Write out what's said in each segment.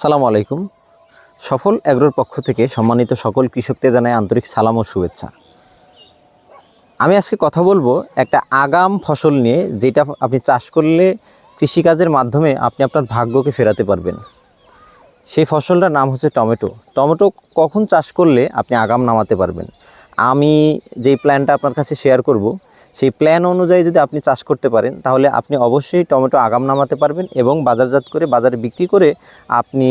সালামু আলাইকুম। সফল অ্যাগ্রোর পক্ষ থেকে সম্মানিত সকল কৃষকদের জানাই আন্তরিক সালাম ও শুভেচ্ছা। আমি আজকে কথা বলব একটা আগাম ফসল নিয়ে, যেটা আপনি চাষ করলে কৃষিকাজের মাধ্যমে আপনি আপনার ভাগ্যকে ফেরাতে পারবেন। সেই ফসলটার নাম হচ্ছে টমেটো। টমেটো কখন চাষ করলে আপনি আগাম নামাতে পারবেন? আমি যেই প্ল্যানটা আপনার কাছে শেয়ার করব, সেই প্ল্যান অনুযায়ী যদি আপনি চাষ করতে পারেন, তাহলে আপনি অবশ্যই টমেটো আগাম নামাতে পারবেন এবং বাজারজাত করে, বাজারে বিক্রি করে আপনি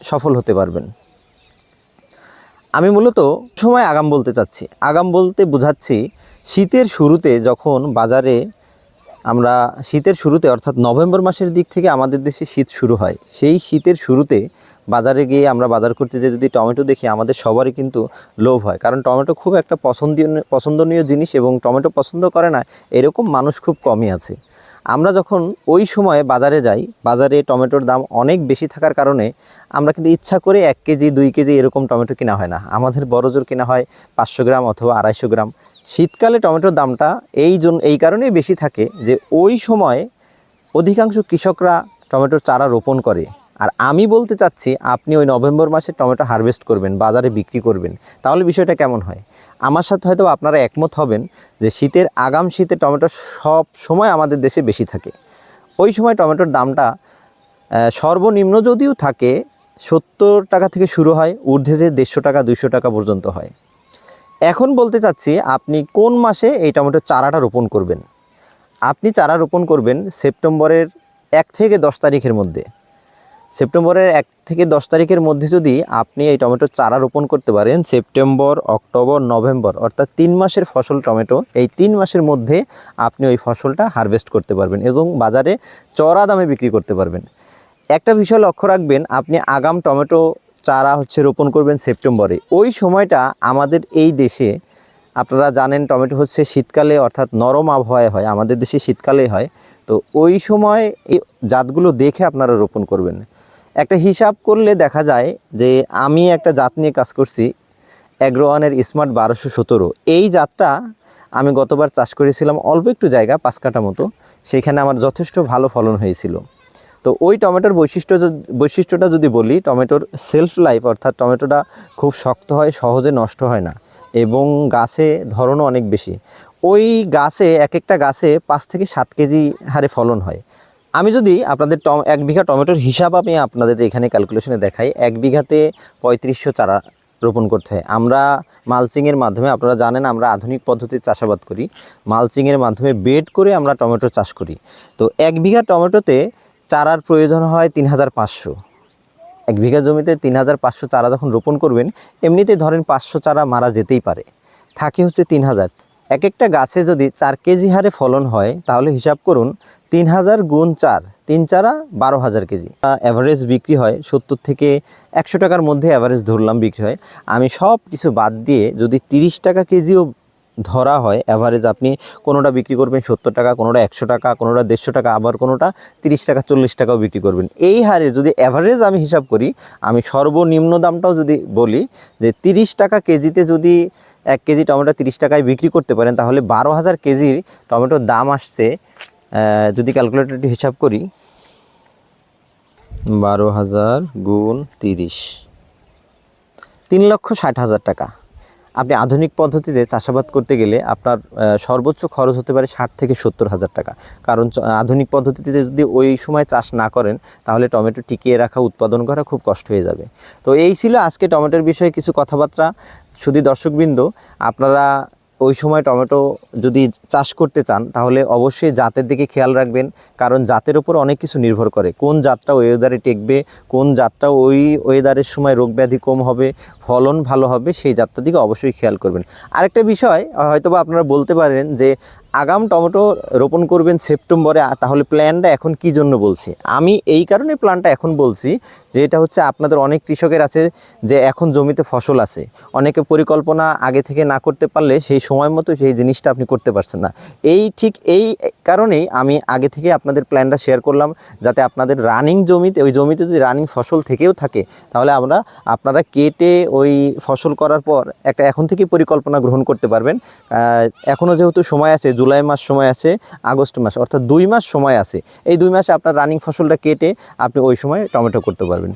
সফল হতে পারবেন। আমি মূলত সময় আগাম বলতে চাচ্ছি। আগাম বলতে বোঝাচ্ছি, শীতের শুরুতে যখন বাজারে আমরা, শীতের শুরুতে অর্থাৎ নভেম্বর মাসের দিক থেকে আমাদের দেশে শীত শুরু হয়, সেই শীতের শুরুতে বাজারে গিয়ে আমরা বাজার করতে যে যদি টমেটো দেখি, আমাদের সবারই কিন্তু লোভ হয়। কারণ টমেটো খুব একটা পছন্দীয়, পছন্দনীয় জিনিস এবং টমেটো পছন্দ করে না, এরকম মানুষ খুব কমই আছে। আমরা যখন ওই সময়ে বাজারে যাই, বাজারে টমেটোর দাম অনেক বেশি থাকার কারণে আমরা কিন্তু ইচ্ছা করে এক কেজি, দুই কেজি এরকম টমেটো কেনা হয় না। আমাদের বড় জোর কিনা হয় পাঁচশো গ্রাম অথবা আড়াইশো গ্রাম। শীতকালে টমেটোর দামটা এই জন্য এই কারণেই বেশি থাকে যে ওই সময় অধিকাংশ কৃষকরা টমেটোর চারা রোপণ করে। আর আমি বলতে চাচ্ছি, আপনি ওই নভেম্বর মাসে টমেটো হারভেস্ট করবেন, বাজারে বিক্রি করবেন। তাহলে বিষয়টা কেমন হয়? আমার সাথে হয়তো আপনারা একমত হবেন যে শীতের আগাম শীতে টমেটো সব সময় আমাদের দেশে বেশি থাকে। ওই সময় টমেটোর দামটা সর্বনিম্ন যদিও থাকে, সত্তর টাকা থেকে শুরু হয়, ঊর্ধ্বে যে দেড়শো টাকা, দুইশো টাকা পর্যন্ত হয়। এখন বলতে চাচ্ছি, আপনি কোন মাসে এই টমেটোর চারাটা রোপণ করবেন? আপনি চারা রোপণ করবেন সেপ্টেম্বরের এক থেকে দশ তারিখের মধ্যে। সেপ্টেম্বরের এক থেকে দশ তারিখের মধ্যে যদি আপনি এই টমেটোর চারা রোপণ করতে পারেন, সেপ্টেম্বর, অক্টোবর, নভেম্বর, অর্থাৎ তিন মাসের ফসল টমেটো, এই তিন মাসের মধ্যে আপনি ওই ফসলটা হারভেস্ট করতে পারবেন এবং বাজারে চড়া দামে বিক্রি করতে পারবেন। একটা বিষয় লক্ষ্য রাখবেন, আপনি আগাম টমেটো চারা হচ্ছে রোপণ করবেন সেপ্টেম্বরে। ওই সময়টা আমাদের এই দেশে, আপনারা জানেন টমেটো হচ্ছে শীতকালে অর্থাৎ নরম আবহাওয়ায় হয়, আমাদের দেশে শীতকালে হয়। তো ওই সময় এই জাতগুলো দেখে আপনারা রোপণ করবেন। একটা হিসাব করলে দেখা যায় যে আমি একটা জাত নিয়ে কাজ করছি অ্যাগ্রোয়ানের স্মার্ট বারোশো সতেরো। এই জাতটা আমি গতবার চাষ করেছিলাম অল্প একটু জায়গা, পাঁচ কাটা মতো। সেইখানে আমার যথেষ্ট ভালো ফলন হয়েছিল। তো ওই টমেটোর বৈশিষ্ট্য বৈশিষ্ট্যটা যদি বলি, টমেটোর সেলফ লাইফ অর্থাৎ টমেটোটা খুব শক্ত হয়, সহজে নষ্ট হয় না এবং গাছে ধরনও অনেক বেশি। ওই গাছে, এক একটা গাছে পাঁচ থেকে সাত কেজি হারে ফলন হয়। আমি যদি আপনাদের টম, এক বিঘা টমেটোর হিসাব আমি আপনাদের এখানে ক্যালকুলেশনে দেখাই, এক বিঘাতে পঁয়ত্রিশশো চারা রোপণ করতে হয়। আমরা মালচিংয়ের মাধ্যমে, আপনারা জানেন আমরা আধুনিক পদ্ধতিতে চাষাবাদ করি মালচিংয়ের মাধ্যমে বেড করে আমরা টমেটো চাষ করি। তো এক বিঘা টমেটোতে চারার প্রয়োজন হয় তিন হাজার পাঁচশো। এক বিঘা জমিতে তিন হাজার পাঁচশো চারা যখন রোপণ করবেন এমনিতেই ধরেন পাঁচশো চারা মারা যেতেই পারে। থাকে হচ্ছে তিন হাজার এক একটা গাছে যদি চার কেজি হারে ফলন হয়, তাহলে হিসাব করুন তিন হাজার গুণ চার, তিন চারা বারো হাজার কেজি। অ্যাভারেজ বিক্রি হয় সত্তর থেকে একশো টাকার মধ্যে অ্যাভারেজ ধরলাম বিক্রি হয়। আমি সব কিছু বাদ দিয়ে যদি তিরিশ টাকা কেজিও ধরা হয় অ্যাভারেজ আপনি কোনোটা বিক্রি করবেন সত্তর টাকা, কোনোটা একশো টাকা, কোনোটা দেড়শো টাকা, আবার কোনোটা তিরিশ টাকা, চল্লিশ টাকাও বিক্রি করবেন। এই হারে যদি অ্যাভারেজ আমি হিসাব করি, আমি সর্বনিম্ন দামটাও যদি বলি, যে তিরিশ টাকা কেজিতে যদি এক কেজি টমেটো তিরিশ টাকায় বিক্রি করতে পারেন, তাহলে বারো হাজার কেজির টমেটোর দাম আসছে যদি ক্যালকুলেটরটি হিসাব করি, বারো হাজার গুণ তিরিশ, তিন লক্ষ ষাট হাজার টাকা। আপনি আধুনিক পদ্ধতিতে চাষাবাদ করতে গেলে আপনার সর্বোচ্চ খরচ হতে পারে ষাট থেকে সত্তর হাজার টাকা। কারণ আধুনিক পদ্ধতিতে যদি ওই সময় চাষ না করেন, তাহলে টমেটো টিকিয়ে রাখা, উৎপাদন করা খুব কষ্ট হয়ে যাবে। তো এই ছিল আজকে টমেটোর বিষয়ে কিছু কথাবার্তা। শুধু দর্শকবৃন্দ, আপনারা ওই সময় টমেটো যদি চাষ করতে চান, তাহলে অবশ্যই জাতের দিকে খেয়াল রাখবেন। কারণ জাতের উপর অনেক কিছু নির্ভর করে। কোন জাতটা ওয়েদারে টেকবে, কোন জাতটা ওই ওয়েদারের সময় রোগ ব্যাধি কম হবে, ফলন ভালো হবে, সেই জাতটার দিকে অবশ্যই খেয়াল করবেন। আরেকটা বিষয়, হয়তোবা আপনারা বলতে পারেন যে আগাম টমেটো রোপণ করবেন সেপ্টেম্বরে তাহলে প্ল্যানটা এখন কি জন্য বলছি? আমি এই কারণে প্ল্যানটা এখন বলছি যে এটা হচ্ছে আপনাদের অনেক কৃষকের আছে যে এখন জমিতে ফসল আছে। অনেকে পরিকল্পনা আগে থেকে না করতে পারলে সেই সময় মতো সেই জিনিসটা আপনি করতে পারছেন না। এই ঠিক এই কারণেই আমি আগে থেকে আপনাদের প্ল্যানটা শেয়ার করলাম, যাতে আপনাদের রানিং জমিতে, ওই জমিতে যদি রানিং ফসল থেকেও থাকে, তাহলে আমরা, আপনারা কেটে ওই ফসল করার পর একটা এখন থেকেই পরিকল্পনা গ্রহণ করতে পারবেন। এখনও যেহেতু সময় আছে, জুলাই মাস সময় আছে, আগস্ট মাস, অর্থাৎ দুই মাস সময় আছে। এই দুই মাসে আপনার রানিং ফসলটা কেটে আপনি ওই সময় টমেটো করতে পারবেন।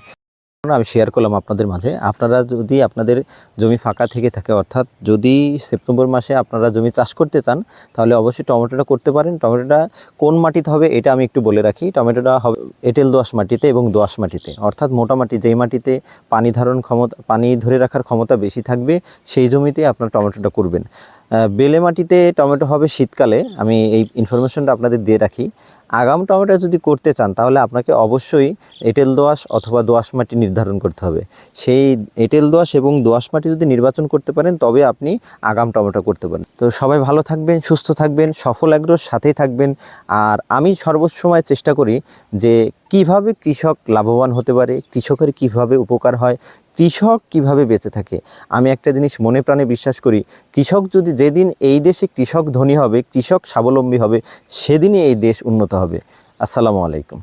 আমি শেয়ার করলাম আপনাদের মাঝে। আপনারা যদি আপনাদের জমি ফাঁকা থেকে থাকে, অর্থাৎ যদি সেপ্টেম্বর মাসে আপনারা জমি চাষ করতে চান, তাহলে অবশ্যই টমেটোটা করতে পারেন। টমেটোটা কোন মাটিতে হবে এটা আমি একটু বলে রাখি। টমেটোটা হবে এঁটেল দোআঁশ মাটিতে এবং দোআঁশ মাটিতে। অর্থাৎ মোটা মাটি যেই মাটিতে পানি ধারণ ক্ষমতা, পানি ধরে রাখার ক্ষমতা বেশি থাকবে, সেই জমিতে আপনার টমেটোটা করবেন। বেলে মাটিতে টমেটো হবে শীতকালে, আমি এই ইনফরমেশনটা আপনাদের দিয়ে রাখি। আগাম টমেটো যদি করতে চান, তাহলে আপনাকে অবশ্যই এঁটেল দোয়াশ অথবা দোআঁশ মাটি নির্ধারণ করতে হবে। সেই এঁটেল দোয়াশ এবং দোআঁশ মাটি যদি নির্বাচন করতে পারেন, তবে আপনি আগাম টমেটো করতে পারেন। তো সবাই ভালো থাকবেন, সুস্থ থাকবেন, সফল অ্যাগ্রোর সাথেই থাকবেন। আর আমি সর্বসময় চেষ্টা করি যে কীভাবে কৃষক লাভবান হতে পারে? কৃষকের কীভাবে উপকার হয়? কৃষক কীভাবে বেঁচে থাকে? আমি একটা জিনিস মনে প্রাণে বিশ্বাস করি, কৃষক যদি যেদিন এই দেশে কৃষক ধনী হবে, কৃষক স্বাবলম্বী হবে, সেদিনই এই দেশ উন্নত হবে। আসসালামু আলাইকুম।